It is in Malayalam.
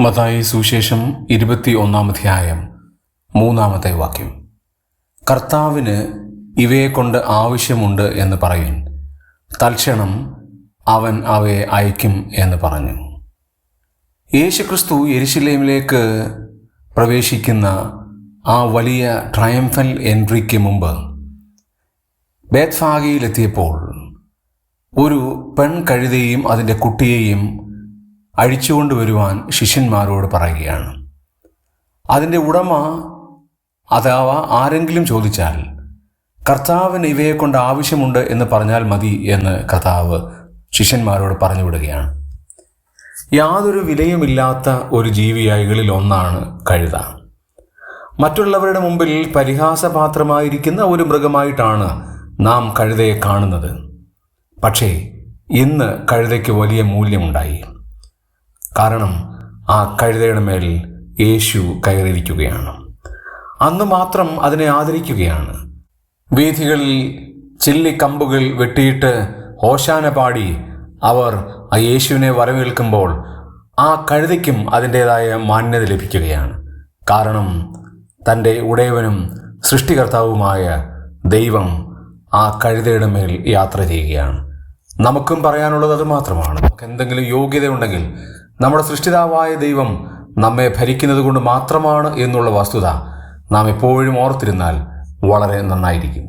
മതായി സുശേഷം ഇരുപത്തി ഒന്നാം അധ്യായം മൂന്നാമത്തെ വാക്യം. കർത്താവിന് ഇവയെ കൊണ്ട് ആവശ്യമുണ്ട് എന്ന് പറയും തൽക്ഷണം അവൻ അവയെ അയക്കും എന്ന് പറഞ്ഞു. യേശുക്രിസ്തു എരിശിലേമിലേക്ക് പ്രവേശിക്കുന്ന ആ വലിയ ട്രയംഫൽ എൻട്രിക്ക് മുമ്പ് ബേത്ഫാഗയിലെത്തിയപ്പോൾ ഒരു പെൺകഴുതയും അതിന്റെ കുട്ടിയെയും അഴിച്ചുകൊണ്ടുവരുവാൻ ശിഷ്യന്മാരോട് പറയുകയാണ്. അതിന്റെ ഉടമ അഥവാ ആരെങ്കിലും ചോദിച്ചാൽ കർത്താവിന് ഇവയെക്കൊണ്ട് ആവശ്യമുണ്ട് എന്ന് പറഞ്ഞാൽ മതി എന്ന് കർത്താവ് ശിഷ്യന്മാരോട് പറഞ്ഞു വിടുകയാണ് യാതൊരു വിലയുമില്ലാത്ത ഒരു ജീവിയായികളിൽ ഒന്നാണ് കഴുത. മറ്റുള്ളവരുടെ മുമ്പിൽ പരിഹാസപാത്രമായിരിക്കുന്ന ഒരു മൃഗമായിട്ടാണ് നാം കഴുതയെ കാണുന്നത്. പക്ഷേ ഇന്ന് കഴുതയ്ക്ക് വലിയ മൂല്യമുണ്ടായി. കാരണം ആ കഴുതയുടെ മേൽ യേശു കയറിയിരിക്കുകയാണ്. അന്ന് മാത്രം അതിനെ ആദരിക്കുകയാണ്. വീഥികളിൽ ചില്ലിക്കമ്പുകൾ വെട്ടിയിട്ട് ഓശാന പാടി അവർ ആ യേശുവിനെ വരവേൽക്കുമ്പോൾ ആ കഴുതയ്ക്കും അതിന്റെതായ മാന്യത ലഭിക്കുകയാണ്. കാരണം തന്റെ ഉടയവനും സൃഷ്ടികർത്താവുമായ ദൈവം ആ കഴുതയുടെ മേൽ യാത്ര ചെയ്യുകയാണ്. നമുക്കും പറയാനുള്ളത് അത് മാത്രമാണ്. നമുക്ക് എന്തെങ്കിലും യോഗ്യത ഉണ്ടെങ്കിൽ നമ്മുടെ സൃഷ്ടിതാവായ ദൈവം നമ്മെ ഭരിക്കുന്നത് കൊണ്ട് മാത്രമാണ് എന്നുള്ള വസ്തുത നാം എപ്പോഴും ഓർത്തിരുന്നാൽ വളരെ നന്നായിരിക്കും.